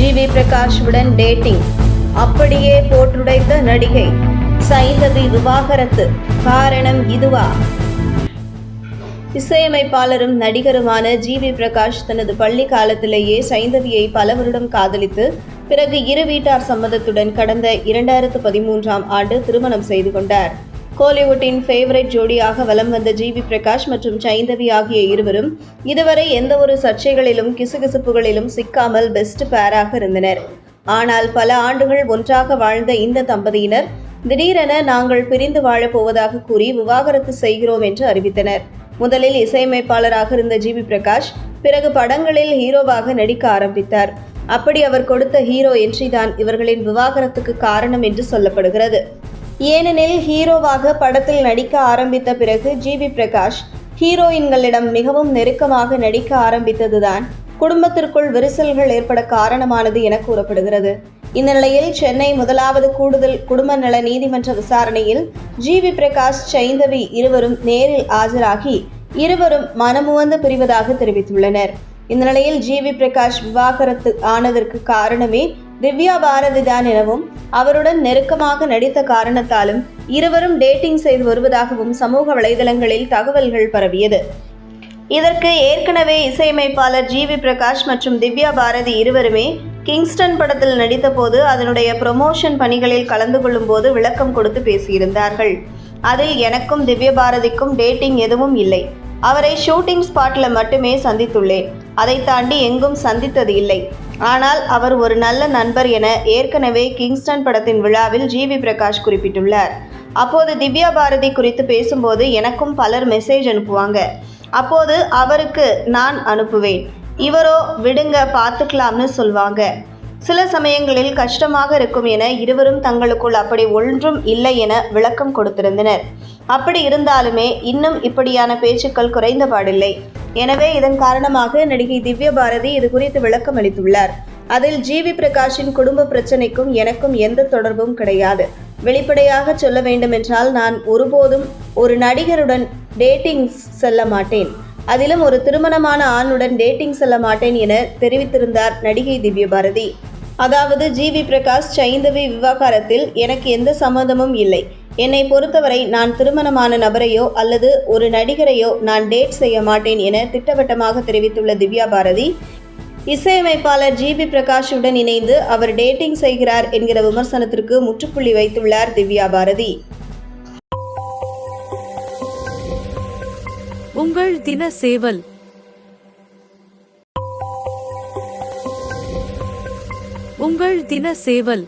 G we பிரகாஷுடன் dating. அப்படியே போட்டுடைத்த நடிகை சைந்தவி விவாகரத்து காரணம் இதுவா? இசையமைப்பாளரும் நடிகருமான ஜி வி பிரகாஷ் தனது பள்ளி காலத்திலேயே சைந்தவியை பல வருடம் காதலித்து பிறகு இரு வீட்டார் சம்மதத்துடன் கடந்த இரண்டாயிரத்து பதிமூன்றாம் ஆண்டு திருமணம் செய்து கொண்டார். கோலிவுட்டின் ஃபேவரட் ஜோடியாக வலம் வந்த ஜிவி பிரகாஷ் மற்றும் சைந்தவி ஆகிய இருவரும் இதுவரை எந்த ஒரு சர்ச்சைகளிலும் கிசுகிசுப்புகளிலும் சிக்காமல் பெஸ்ட் பேராக இருந்தனர். ஆனால் பல ஆண்டுகள் ஒன்றாக வாழ்ந்த இந்த தம்பதியினர் திடீரென நாங்கள் பிரிந்து வாழப்போவதாக கூறி விவாகரத்து செய்கிறோம் என்று அறிவித்தனர். முதலில் இசையமைப்பாளராக இருந்த ஜிபி பிரகாஷ் பிறகு படங்களில் ஹீரோவாக நடிக்க ஆரம்பித்தார். அப்படி அவர் கொடுத்த ஹீரோ என்ட்ரி தான் இவர்களின் விவாகரத்துக்கு காரணம் என்று சொல்லப்படுகிறது. ஏனெனில் ஹீரோவாக படத்தில் நடிக்க ஆரம்பித்த பிறகு ஜி வி பிரகாஷ் ஹீரோயின்களிடம் மிகவும் நெருக்கமாக நடிக்க ஆரம்பித்ததுதான். குடும்பத்திற்குள் விரிசல்கள் ஏற்பட காரணமானது என கூறப்படுகிறது. இந்த நிலையில் சென்னை முதலாவது கூடுதல் குடும்ப நல நீதிமன்ற விசாரணையில் ஜி வி பிரகாஷ் சைந்தவி இருவரும் நேரில் ஆஜராகி இருவரும் மனமுவந்து பிரிவதாக தெரிவித்துள்ளனர். இந்த நிலையில் ஜிவி பிரகாஷ் விவாகரத்து ஆனதற்கு காரணமே திவ்யா பாரதி தான் எனவும் அவருடன் நெருக்கமாக நடித்த காரணத்தாலும் இருவரும் டேட்டிங் செய்து வருவதாகவும் சமூக வலைதளங்களில் தகவல்கள் பரவியது. இதற்கு ஏற்கனவே இசையமைப்பாளர் ஜி வி பிரகாஷ் மற்றும் திவ்யா பாரதி இருவருமே கிங்ஸ்டன் படத்தில் நடித்தபோது அதனுடைய ப்ரொமோஷன் பணிகளில் கலந்து கொள்ளும்போது விளக்கம் கொடுத்து பேசியிருந்தார்கள். அதில் எனக்கும் திவ்ய பாரதிக்கும் டேட்டிங் எதுவும் இல்லை. அவரை ஷூட்டிங் ஸ்பாட்டில் மட்டுமே சந்தித்துள்ளேன். அதை தாண்டி எங்கும் சந்தித்தது இல்லை. ஆனால் அவர் ஒரு நல்ல நண்பர் என ஏற்கனவே கிங்ஸ்டன் படத்தின் விழாவில் ஜிவி பிரகாஷ் குறிப்பிட்டுள்ளார். அப்போது திவ்யா பாரதி குறித்து பேசும்போது எனக்கும் பலர் மெசேஜ் அனுப்புவாங்க. அப்போது அவருக்கு நான் அனுப்புவேன். இவரோ விடுங்க பார்த்துக்கலாம்னு சொல்வாங்க. சில சமயங்களில் கஷ்டமாக இருக்கும் என இருவரும் தங்களுக்குள் அப்படி ஒன்றும் இல்லை என விளக்கம் கொடுத்திருந்தனர். அப்படி இருந்தாலுமே இன்னும் இப்படியான பேச்சுக்கள் குறைந்த பாடில்லை. எனவே இதன் காரணமாக நடிகை திவ்ய பாரதி இது குறித்து விளக்கம் அளித்துள்ளார். அதில் ஜிவி பிரகாஷின் குடும்ப பிரச்சனைக்கும் எனக்கும் எந்த தொடர்பும் கிடையாது. வெளிப்படையாக சொல்ல வேண்டுமென்றால் நான் ஒருபோதும் ஒரு நடிகருடன் டேட்டிங் செல்ல மாட்டேன். அதிலும் ஒரு திருமணமான ஆணுடன் டேட்டிங் செல்ல மாட்டேன் என தெரிவித்திருந்தார் நடிகை திவ்ய பாரதி. அதாவது ஜிவி பிரகாஷ் சைந்தவி விவகாரத்தில் எனக்கு எந்த சம்மந்தமும் இல்லை. என்னை பொறுத்தவரை நான் திருமணமான நபரையோ அல்லது ஒரு நடிகரையோ நான் டேட் செய்ய மாட்டேன் என திட்டவட்டமாக தெரிவித்துள்ள திவ்யா பாரதி இசையமைப்பாளர் ஜிபி பிரகாஷுடன் இணைந்து அவர் டேட்டிங் செய்கிறார் என்கிற விமர்சனத்திற்கு முற்றுப்புள்ளி வைத்துள்ளார் திவ்யா பாரதி. உங்கள் தின சேவல். உங்கள் தின சேவல்.